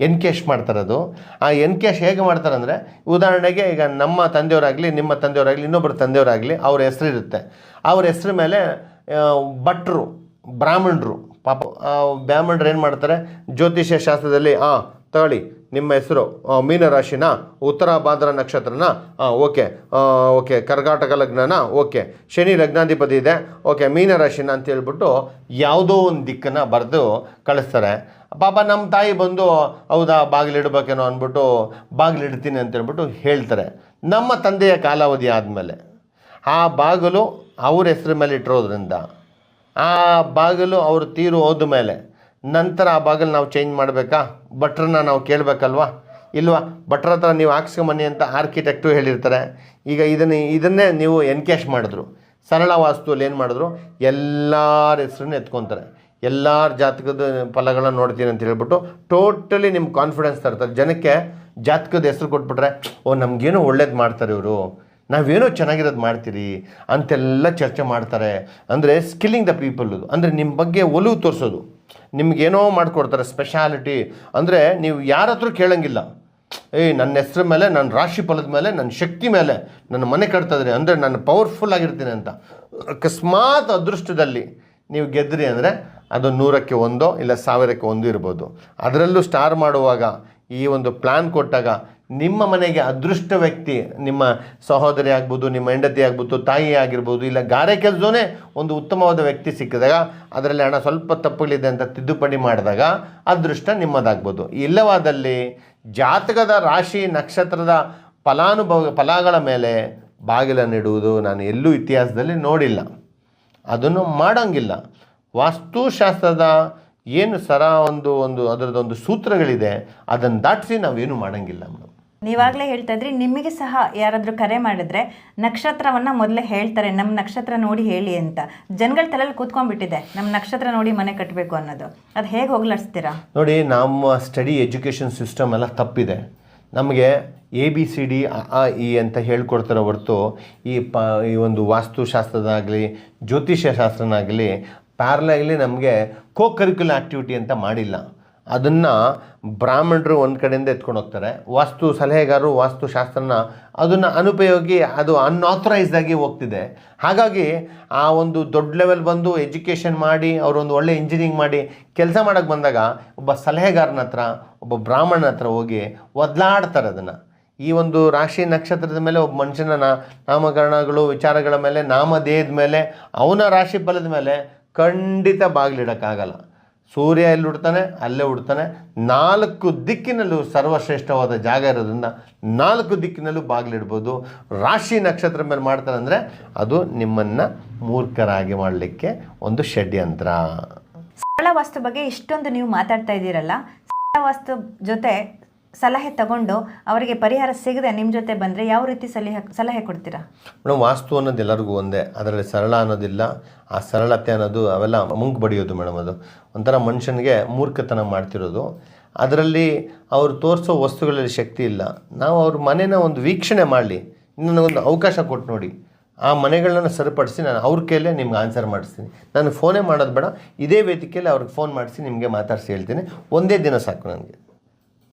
Encash ಮಾಡ್ತಾರೆ ಮಾಡ್ತಾರದು ಆ encash ಹೇಗೆ ಮಾಡ್ತಾರೆ ಅಂದರೆ ಉದಾಹರಣೆಗೆ ಈಗ ನಮ್ಮ ತಂದೆಯವರಾಗಲಿ ನಿಮ್ಮ ತಂದೆಯವರಾಗಲಿ ಇನ್ನೊಬ್ಬರ ತಂದೆಯವರಾಗಲಿ ಅವ್ರ ಹೆಸರು ಇರುತ್ತೆ ಅವ್ರ ಹೆಸರು ಮೇಲೆ ಆ, ಭಟ್ರು ಬ್ರಾಹ್ಮಣರು ಪಾಪ ಆ ಬ್ರಾಹ್ಮಣರು ಏನು ಮಾಡ್ತಾರೆ ಜ್ಯೋತಿಷ್ಯ ಶಾಸ್ತ್ರದಲ್ಲಿ ಹಾಂ ತಗೊಳ್ಳಿ ನಿಮ್ಮ ಹೆಸರು ಮೀನರಾಶಿನ, ಉತ್ತರ ಭಾದ್ರ ನಕ್ಷತ್ರನ ಓಕೆ ಓಕೆ ಕರ್ಕಾಟಕ ಲಗ್ನನ, ಓಕೆ, ಶನಿ ಲಗ್ನಾಧಿಪತಿ ಇದೆ, ಓಕೆ, ಮೀನರಾಶಿನ ಅಂತ ಹೇಳ್ಬಿಟ್ಟು ಯಾವುದೋ ಒಂದು ದಿಕ್ಕನ್ನು ಬರೆದು ಕಳಿಸ್ತಾರೆ. ಪಾಪ ನಮ್ಮ ತಾಯಿ ಬಂದು, ಹೌದಾ ಬಾಗಿಲಿಡ್ಬೇಕೇನೋ ಅಂದ್ಬಿಟ್ಟು ಬಾಗಿಲಿಡ್ತೀನಿ ಅಂತ ಹೇಳ್ಬಿಟ್ಟು ಹೇಳ್ತಾರೆ. ನಮ್ಮ ತಂದೆಯ ಕಾಲಾವಧಿ ಆದಮೇಲೆ, ಆ ಬಾಗಿಲು ಅವ್ರ ಹೆಸ್ರ ಮೇಲೆ ಇಟ್ಟಿರೋದ್ರಿಂದ, ಆ ಬಾಗಿಲು ಅವರು ತೀರು ಹೋದ ಮೇಲೆ ನಂತರ ಆ ಬಾಗಿಲು ನಾವು ಚೇಂಜ್ ಮಾಡಬೇಕಾ? ಭಟ್ರನ್ನ ನಾವು ಕೇಳಬೇಕಲ್ವಾ? ಇಲ್ವಾ? ಭಟ್ರ ಹತ್ರ ನೀವು ಹಾಕ್ಸ್ಕೊಂಬನ್ನಿ ಅಂತ ಆರ್ಕಿಟೆಕ್ಟು ಹೇಳಿರ್ತಾರೆ. ಈಗ ಇದನ್ನು, ಇದನ್ನೇ ನೀವು ಎನ್ಕ್ಯಾಶ್ ಮಾಡಿದ್ರು. ಸರಳ ವಾಸ್ತುವಲ್ಲಿ ಏನು ಮಾಡಿದ್ರು? ಎಲ್ಲರ ಹೆಸ್ರನ್ನ ಎತ್ಕೊತಾರೆ. ಎಲ್ಲರ ಜಾತಕದ ಫಲಗಳನ್ನ ನೋಡ್ತೀನಿ ಅಂತ ಹೇಳ್ಬಿಟ್ಟು ಟೋಟಲಿ ನಿಮ್ಮ ಕಾನ್ಫಿಡೆನ್ಸ್ ತರ್ತಾರೆ. ಜನಕ್ಕೆ ಜಾತಕದ ಹೆಸರು ಕೊಟ್ಬಿಟ್ರೆ, ಓ, ನಮಗೇನೋ ಒಳ್ಳೇದು ಮಾಡ್ತಾರೆ ಇವರು. ನಾವೇನೋ ಚೆನ್ನಾಗಿರೋದು ಮಾಡ್ತೀರಿ. ಅಂತೆಲ್ಲ ಚರ್ಚೆ ಮಾಡ್ತಾರೆ. ಅಂದರೆ ಸ್ಕಿಲ್ಲಿಂಗ್ ದ ಪೀಪಲ್ ಅದು ಅಂದರೆ ನಿಮ್ಮ ಬಗ್ಗೆ ಒಲವು ತೋರಿಸೋದು. ನಿಮ್ಗೇನೋ ಮಾಡಿಕೊಡ್ತಾರೆ ಸ್ಪೆಷಾಲಿಟಿ ಅಂದರೆ ನೀವು ಯಾರ ಹತ್ರ ಕೇಳಂಗಿಲ್ಲ. ಏಯ್ ನನ್ನ ಹೆಸ್ರ ಮೇಲೆ ನನ್ನ ರಾಶಿ ಫಲದ ಮೇಲೆ ನನ್ನ ಶಕ್ತಿ ಮೇಲೆ, ನನ್ನ ಮನೆ ಕಟ್ತದ್ರಿ ಅಂದರೆ ನಾನು ಪವರ್ಫುಲ್ ಆಗಿರ್ತೀನಿ ಅಂತ. ಅಕಸ್ಮಾತ್ ಅದೃಷ್ಟದಲ್ಲಿ ನೀವು ಗೆದ್ರಿ ಅಂದರೆ ಅದು ನೂರಕ್ಕೆ ಒಂದೋ, ಇಲ್ಲ ಸಾವಿರಕ್ಕೆ ಒಂದು ಇರ್ಬೋದು. ಅದರಲ್ಲೂ ಸ್ಟಾರ್ ಮಾಡುವಾಗ ಈ ಒಂದು ಪ್ಲಾನ್ ಕೊಟ್ಟಾಗ ನಿಮ್ಮ ಮನೆಗೆ ಅದೃಷ್ಟ ವ್ಯಕ್ತಿ, ನಿಮ್ಮ ಸಹೋದರಿ ಆಗ್ಬೋದು, ನಿಮ್ಮ ಹೆಂಡತಿ ಆಗ್ಬೋದು, ತಾಯಿ ಆಗಿರ್ಬೋದು, ಇಲ್ಲ ಗಾರೆ ಕೆಲಸನೇ ಒಂದು ಉತ್ತಮವಾದ ವ್ಯಕ್ತಿ ಸಿಕ್ಕಿದಾಗ ಅದರಲ್ಲಿ ಹಣ ಸ್ವಲ್ಪ ತಪ್ಪುಗಳಿದೆ ಅಂತ ತಿದ್ದುಪಡಿ ಮಾಡಿದಾಗ ಅದೃಷ್ಟ ನಿಮ್ಮದಾಗ್ಬೋದು. ಇಲ್ಲವಾದಲ್ಲಿ ಜಾತಕದ ರಾಶಿ ನಕ್ಷತ್ರದ ಫಲಾನುಭವ, ಫಲಗಳ ಮೇಲೆ ಬಾಗಿಲನ್ನಿಡುವುದು ನಾನು ಎಲ್ಲೂ ಇತಿಹಾಸದಲ್ಲಿ ನೋಡಿಲ್ಲ. ಅದನ್ನು ಮಾಡೋಂಗಿಲ್ಲ. ವಾಸ್ತುಶಾಸ್ತ್ರದ ಏನು ಸರ ಒಂದು ಒಂದು ಅದರದೊಂದು ಸೂತ್ರಗಳಿದೆ ಅದನ್ನು ದಾಟಿಸಿ ನಾವೇನು ಮಾಡೋಂಗಿಲ್ಲ ಮೇಡಮ್ ನೀವಾಗಲೇ ಹೇಳ್ತಾ ಇದ್ರಿ ನಿಮಗೆ ಸಹ ಯಾರಾದರೂ ಕರೆ ಮಾಡಿದ್ರೆ ನಕ್ಷತ್ರವನ್ನು ಮೊದಲೇ ಹೇಳ್ತಾರೆ ನಮ್ಮ ನಕ್ಷತ್ರ ನೋಡಿ ಹೇಳಿ ಅಂತ. ಜನಗಳ ತಲೆಯಲ್ಲಿ ಕೂತ್ಕೊಂಡ್ಬಿಟ್ಟಿದೆ ನಮ್ಮ ನಕ್ಷತ್ರ ನೋಡಿ ಮನೆ ಕಟ್ಟಬೇಕು ಅನ್ನೋದು. ಅದು ಹೇಗೆ ಹೋಗ್ಲಾಡಿಸ್ತೀರಾ? ನೋಡಿ ನಮ್ಮ ಸ್ಟಡಿ ಎಜುಕೇಷನ್ ಸಿಸ್ಟಮ್ ಎಲ್ಲ ತಪ್ಪಿದೆ. ನಮಗೆ ಎ ಬಿ ಸಿ ಡಿ ಅ ಆ, ಇ ಅಂತ ಹೇಳ್ಕೊಡ್ತಾರೋ ಹೊರತು ಈ ಪ ಈ ಒಂದು ವಾಸ್ತುಶಾಸ್ತ್ರದಾಗಲಿ ಜ್ಯೋತಿಷ್ಯ ಶಾಸ್ತ್ರನಾಗಲಿ ಪ್ಯಾರಲಾಗಲಿ ನಮಗೆ ಕೋ ಕರಿಕ್ಯುಲರ್ ಆ್ಯಕ್ಟಿವಿಟಿ ಅಂತ ಮಾಡಿಲ್ಲ. ಅದನ್ನು ಬ್ರಾಹ್ಮಣರು ಒಂದು ಕಡೆಯಿಂದ ಎತ್ಕೊಂಡು ಹೋಗ್ತಾರೆ. ವಾಸ್ತು ಸಲಹೆಗಾರರು ವಾಸ್ತುಶಾಸ್ತ್ರನ ಅದನ್ನು ಅನುಪಯೋಗಿ ಅದು ಅನ್ಆಥರೈಸ್ಡ್ ಆಗಿ ಹೋಗ್ತಿದೆ. ಹಾಗಾಗಿ ಆ ಒಂದು ದೊಡ್ಡ ಲೆವೆಲ್ ಬಂದು ಎಜುಕೇಷನ್ ಮಾಡಿ, ಅವರೊಂದು ಒಳ್ಳೆ ಇಂಜಿನಿಯರಿಂಗ್ ಮಾಡಿ ಕೆಲಸ ಮಾಡೋಕ್ಕೆ ಬಂದಾಗ ಒಬ್ಬ ಸಲಹೆಗಾರನ ಹತ್ರ, ಒಬ್ಬ ಬ್ರಾಹ್ಮಣನ ಹತ್ರ ಹೋಗಿ ಒದಲಾಡ್ತಾರೆ ಅದನ್ನು. ಈ ಒಂದು ರಾಶಿ ನಕ್ಷತ್ರದ ಮೇಲೆ ಒಬ್ಬ ಮನುಷ್ಯನ ನಾಮಕರಣಗಳು, ವಿಚಾರಗಳ ಮೇಲೆ, ನಾಮಧೇಯದ ಮೇಲೆ, ಅವನ ರಾಶಿ ಫಲದ ಮೇಲೆ ಖಂಡಿತ ಬಾಗಿಲಿಡೋಕ್ಕಾಗಲ್ಲ. ಸೂರ್ಯ ಎಲ್ಲಿ ಹುಡ್ತಾನೆ ಅಲ್ಲೇ ಹುಡ್ತಾನೆ ನಾಲ್ಕು ದಿಕ್ಕಿನಲ್ಲೂ ಸರ್ವಶ್ರೇಷ್ಠವಾದ ಜಾಗ ಇರೋದ್ರಿಂದ ನಾಲ್ಕು ದಿಕ್ಕಿನಲ್ಲೂ ಬಾಗಿಲಿಡ್ಬೋದು. ರಾಶಿ ನಕ್ಷತ್ರ ಮೇಲೆ ಮಾಡ್ತಾರೆ ಅಂದರೆ ಅದು ನಿಮ್ಮನ್ನು ಮೂರ್ಖರಾಗಿ ಮಾಡಲಿಕ್ಕೆ ಒಂದು ಷಡ್ಯಂತ್ರ. ಸರಳ ವಾಸ್ತು ಬಗ್ಗೆ ಇಷ್ಟೊಂದು ನೀವು ಮಾತಾಡ್ತಾ ಇದ್ದೀರಲ್ಲ. ಸರಳ ವಾಸ್ತು ಜೊತೆ ಸಲಹೆ ತಗೊಂಡು ಅವರಿಗೆ ಪರಿಹಾರ ಸಿಗದೆ ನಿಮ್ಮ ಜೊತೆ ಬಂದರೆ ಯಾವ ರೀತಿ ಸಲಹೆ ಸಲಹೆ ಕೊಡ್ತೀರಾ? ಮೇಡಮ್, ವಾಸ್ತು ಅನ್ನೋದು ಎಲ್ಲರಿಗೂ ಒಂದೇ. ಅದರಲ್ಲಿ ಸರಳ ಅನ್ನೋದಿಲ್ಲ. ಆ ಸರಳತೆ ಅನ್ನೋದು ಅವೆಲ್ಲ ಮುಂಗ್ ಬಡಿಯೋದು ಮೇಡಮ್ ಅದು. ಒಂಥರ ಮನುಷ್ಯನಿಗೆ ಮೂರ್ಖತನ ಮಾಡ್ತಿರೋದು. ಅದರಲ್ಲಿ ಅವರು ತೋರಿಸೋ ವಸ್ತುಗಳಲ್ಲಿ ಶಕ್ತಿ ಇಲ್ಲ. ನಾವು ಅವ್ರ ಮನೇನ ಒಂದು ವೀಕ್ಷಣೆ ಮಾಡಲಿ. ನನಗೊಂದು ಅವಕಾಶ ಕೊಟ್ಟು ನೋಡಿ. ಆ ಮನೆಗಳನ್ನ ಸರಿಪಡಿಸಿ ನಾನು ಅವ್ರ ಕೈಲೇ ನಿಮ್ಗೆ ಆನ್ಸರ್ ಮಾಡಿಸ್ತೀನಿ. ನಾನು ಫೋನೇ ಮಾಡೋದು ಬೇಡ. ಇದೇ ವೇದಿಕೆಯಲ್ಲಿ ಅವ್ರಿಗೆ ಫೋನ್ ಮಾಡಿಸಿ ನಿಮಗೆ ಮಾತಾಡಿಸಿ ಹೇಳ್ತೀನಿ. ಒಂದೇ ದಿನ ಸಾಕು ನನಗೆ.